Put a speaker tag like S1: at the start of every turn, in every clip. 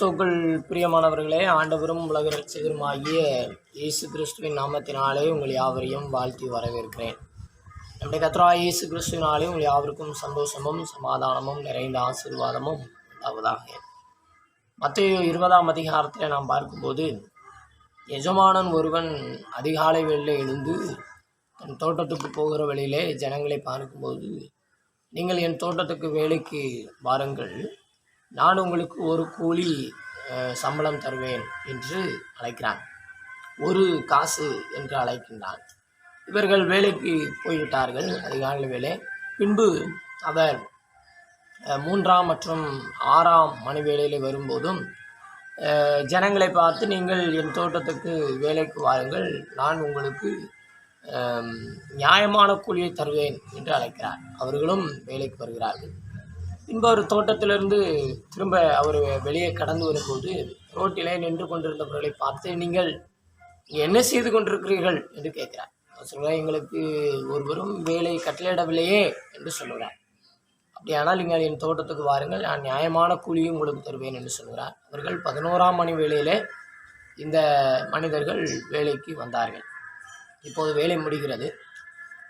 S1: கிறிஸ்துவுக்குள் பிரியமானவர்களே ஆண்டவரும் உலக ரட்சகருமாகிய இயேசு கிறிஸ்துவின் நாமத்தினாலே உங்கள் யாவரையும் வாழ்த்தி வரவேற்கிறேன். நம்முடைய கத்ரா இயேசு கிறிஸ்துவினாலே உங்கள் யாவருக்கும் சந்தோஷமும் சமாதானமும் நிறைந்த ஆசீர்வாதமும் உண்டாவதாக. மற்ற இருபதாம் அதிகாரத்தில் நாம் பார்க்கும்போது எஜமானன் ஒருவன் அதிகாலை வெளியில் எழுந்து தன் தோட்டத்துக்கு போகிற வழியிலே ஜனங்களை பார்க்கும்போது நீங்கள் என் தோட்டத்துக்கு வேலைக்கு வாருங்கள். நான் உங்களுக்கு ஒரு கூலி சம்பளம் தருவேன் என்று அழைக்கிறான். ஒரு காசு என்று அழைக்கின்றான். இவர்கள் வேலைக்கு போய்விட்டார்கள் அதிகாலை வேலை. பின்பு அவர் மூன்றாம் மற்றும் ஆறாம் மணி வேலையில் வரும்போதும் ஜனங்களை பார்த்து நீங்கள் என் தோட்டத்துக்கு வேலைக்கு வாருங்கள் நான் உங்களுக்கு நியாயமான கூலியை தருவேன் என்று அழைக்கிறார். அவர்களும் வேலைக்கு வருகிறார்கள். பின்பு அவர் தோட்டத்திலிருந்து திரும்ப அவர் வெளியே கடந்து வரும்போது ரோட்டிலே நின்று கொண்டிருந்தவர்களை பார்த்து நீங்கள் என்ன செய்து கொண்டிருக்கிறீர்கள்? என்று கேட்கிறார். அவர் சொல்கிறார் எங்களுக்கு ஒருவரும் வேலை கட்டளையிடவில்லையே என்று சொல்லுகிறார் அப்படியானால் நீங்கள் என் தோட்டத்துக்கு வாருங்கள் நான் நியாயமான கூலியும் உங்களுக்கு தருவேன் என்று சொல்கிறார். அவர்கள் பதினோராம் மணி வேளையிலே இந்த மனிதர்கள் வேலைக்கு வந்தார்கள். இப்போது வேலை முடிகிறது.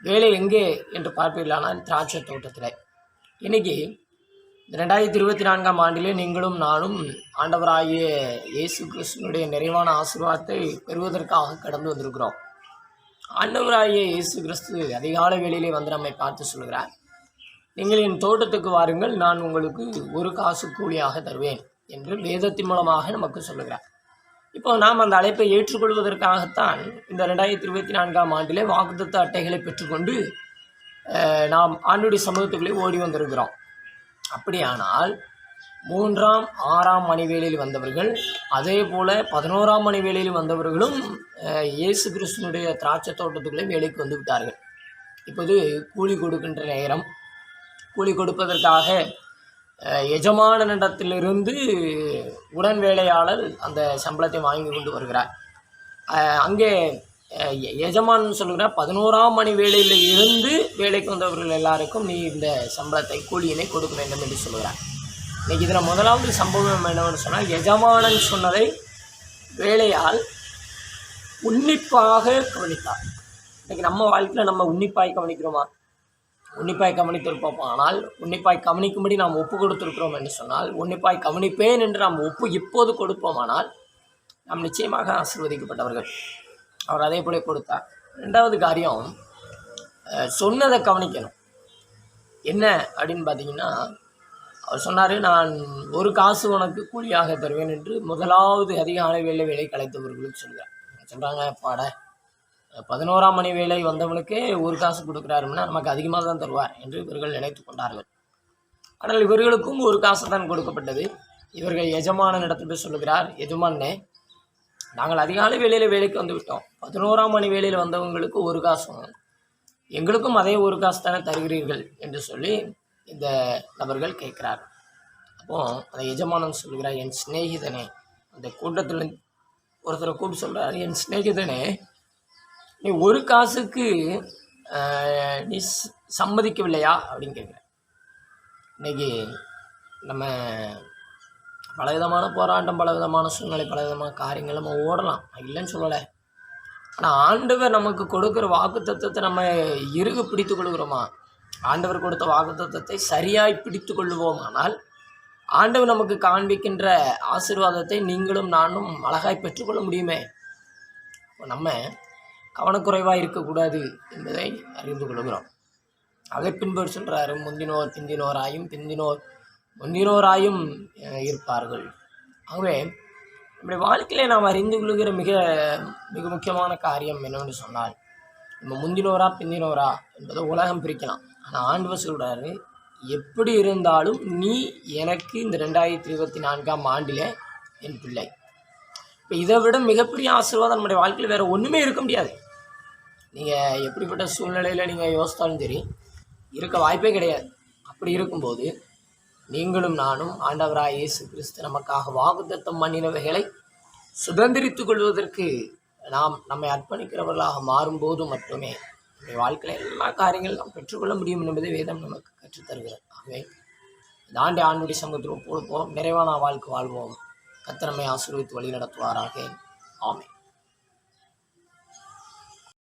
S1: வேலை எங்கே என்று பார்ப்பீர்களானால் திராட்சை தோட்டத்தில். இன்றைக்கி ரெண்டாயிரத்தி இருபத்தி நான்காம் ஆண்டிலே நீங்களும் நானும் ஆண்டவராகிய இயேசு கிறிஸ்துவனுடைய நிறைவான ஆசீர்வாதத்தை பெறுவதற்காக கடந்து வந்திருக்கிறோம். ஆண்டவராகிய இயேசு கிறிஸ்து அதிகால வேளையிலே வந்து நம்மை பார்த்து சொல்கிறார். நீங்கள் என் தோட்டத்துக்கு வாருங்கள் நான் உங்களுக்கு ஒரு காசு கூலியாக தருவேன் என்று வேதத்தின் மூலமாக நமக்கு சொல்லுகிறார். இப்போ நாம் அந்த அழைப்பை ஏற்றுக்கொள்வதற்காகத்தான் இந்த ரெண்டாயிரத்தி இருபத்தி நான்காம் ஆண்டிலே வாக்குத்தத்த அட்டைகளை பெற்றுக்கொண்டு நாம் ஆண்டுடைய சமூகத்துக்குள்ளே ஓடி வந்திருக்கிறோம். அப்படியானால் மூன்றாம் ஆறாம் மணிவேளையில் வந்தவர்கள் அதே போல் பதினோராம் மணிவேளையில் வந்தவர்களும் இயேசு கிறிஸ்தனுடைய திராட்சை தோட்டத்துக்குள்ளே வேலைக்கு வந்து விட்டார்கள் இப்போது கூலி கொடுக்கின்ற நேரம். கூலி கொடுப்பதற்காக எஜமானனிடத்திலிருந்து உடன் வேலையாளர் அந்த சம்பளத்தை வாங்கி கொண்டு வருகிறார். அங்கே அஹ், எ- எஜமானன் பதினோராம் மணி வேலையில் இருந்து வேலைக்கு வந்தவர்கள் எல்லாருக்கும் நீ இந்த சம்பளத்தை கூலியினை கொடுக்க வேண்டும் என்று சொல்லுகிறார் இன்னைக்கு இதில் முதலாவது சம்பவம் என்னவென்று சொன்னால் எஜமானன் சொன்னதை வேலையால் உன்னிப்பாக கவனித்தார் இன்றைக்கி நம்ம வாழ்க்கையில் நம்ம உன்னிப்பாய் கவனிக்கிறோமா? உன்னிப்பாய் கவனித்திருப்போம். ஆனால் உன்னிப்பாய் கவனிக்கும்படி நாம் ஒப்பு கொடுத்திருக்கிறோம் என்று சொன்னால் உன்னிப்பாய் கவனிப்பேன் என்று நாம் ஒப்பு இப்போது கொடுப்போமானால் நாம் நிச்சயமாக ஆசிர்வதிக்கப்பட்டவர்கள். அவர் அதே போல கொடுத்தார். ரெண்டாவது காரியம் சொன்னதை கவனிக்கணும். என்ன அப்படின்னு பார்த்தீங்கன்னா அவர் சொன்னார் நான் ஒரு காசு உனக்கு கூலியாக தருவேன் என்று முதலாவது அதிகாலை வேலை வேலை கலைத்தவர்களுக்கு சொல்கிறார் சொல்கிறாங்க பாட பதினோராம் மணி வேலை வந்தவனுக்கே ஒரு காசு கொடுக்குறாருன்னா நமக்கு அதிகமாக தான் தருவார் என்று இவர்கள் நினைத்து கொண்டார்கள். ஆனால் இவர்களுக்கும் ஒரு காசு தான் கொடுக்கப்பட்டது. இவர்கள் எஜமான இடத்துல போய் சொல்லுகிறார் எஜமானே நாங்கள் அதிகாலை வேலையில் வேலைக்கு வந்து விட்டோம். பதினோராம் மணி வேலையில் வந்தவங்களுக்கு ஒரு காசும் எங்களுக்கும் அதே ஒரு காசு தானே தருகிறீர்கள் என்று சொல்லி இந்த நபர்கள் கேட்குறார். அப்போது அந்த எஜமானன் சொல்கிறார் என் சிநேகிதனே. அந்த கூட்டத்தில் ஒருத்தரை கூப்பிட்டு சொல்கிறார் என் சிநேகிதனே நீ ஒரு காசுக்கு நீ சம்மதிக்கவில்லையா? அப்படின்னு கேட்குறேன் இன்னைக்கு நம்ம பலவிதமான போராட்டம் பலவிதமான சூழ்நிலை பலவிதமான காரியங்கள் நம்ம ஓடலாம். இல்லைன்னு சொல்லலை. ஆனால் ஆண்டவர் நமக்கு கொடுக்குற வாக்கு தத்துவத்தை நம்ம இறுகு பிடித்து கொள்கிறோமா? ஆண்டவர் கொடுத்த வாக்கு தத்துவத்தை சரியாய் பிடித்து கொள்ளுவோமானால் ஆண்டவர் நமக்கு காண்பிக்கின்ற ஆசீர்வாதத்தை நீங்களும் நானும் அழகாய் பெற்றுக்கொள்ள முடியுமே? நம்ம கவனக்குறைவாக இருக்கக்கூடாது என்பதை அறிந்து கொள்கிறோம். அதை பின்பற்றி சொல்கிறாரு முந்தினோர் பிந்தினோராயும் பிந்தினோர் முந்தினோராயும் இருப்பார்கள். ஆகவே நம்முடைய வாழ்க்கையில் நாம் அறிந்து கொள்கிற மிக மிக முக்கியமான காரியம் என்னவென்று சொன்னால் நம்ம முந்தினோரா பிந்தினோரா என்பதை உலகம் பிரிக்கலாம். ஆனால் ஆண்டவர் சொல்கிறாரு எப்படி இருந்தாலும் நீ எனக்கு இந்த ரெண்டாயிரத்தி இருபத்தி நான்காம் ஆண்டிலே என் பிள்ளை. இப்போ இதை விட மிகப்பெரிய ஆசீர்வாதம் நம்முடைய வாழ்க்கையில் வேறு ஒன்றுமே இருக்க முடியாது. நீங்கள் எப்படிப்பட்ட சூழ்நிலையில் நீங்கள் யோசித்தாலும் சரி இருக்க வாய்ப்பே கிடையாது. அப்படி இருக்கும்போது நீங்களும் நானும் ஆண்டவராய் இயேசு கிறிஸ்து நமக்காக வாக்குத்தத்தம் பண்ணினவைகளை சுதந்திரித்துக் கொள்வதற்கு நாம் நம்மை அர்ப்பணிக்கிறவர்களாக மாறும்போது மட்டுமே நம்முடைய வாழ்க்கையில் எல்லா காரியங்களும் நாம் பெற்றுக்கொள்ள முடியும் என்பதை வேதம் நமக்கு கற்றுத்தருகிறது ஆகவே இந்த ஆண்டு ஆண்டுடைய சமூகத்தில் ஒப்புக்கொடுப்போம். நிறைவான வாழ்க்கை வாழ்வோம். கத்திரமை ஆசீர்வித்து வழி நடத்துவாராக ஆமை